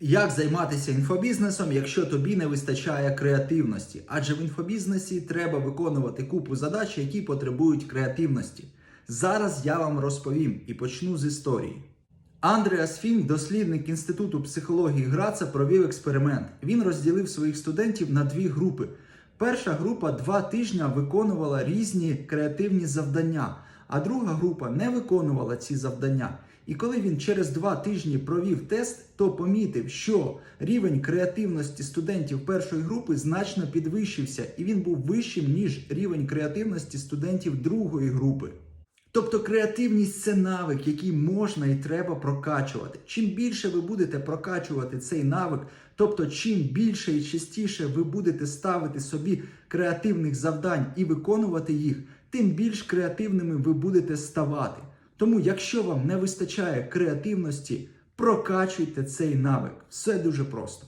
Як займатися інфобізнесом, якщо тобі не вистачає креативності? Адже в інфобізнесі треба виконувати купу задач, які потребують креативності. Зараз я вам розповім і почну з історії. Андреас Фінк, дослідник Інституту психології Граца, провів експеримент. Він розділив своїх студентів на дві групи. Перша група два тижні виконувала різні креативні завдання, а друга група не виконувала ці завдання. І коли він через два тижні провів тест, то помітив, що рівень креативності студентів першої групи значно підвищився, і він був вищим ніж рівень креативності студентів другої групи. Тобто креативність це навик, який можна і треба прокачувати. Чим більше ви будете прокачувати цей навик, тобто чим більше і частіше ви будете ставити собі креативних завдань і виконувати їх, тим більш креативними ви будете ставати. Тому, якщо вам не вистачає креативності, прокачуйте цей навик. Все дуже просто.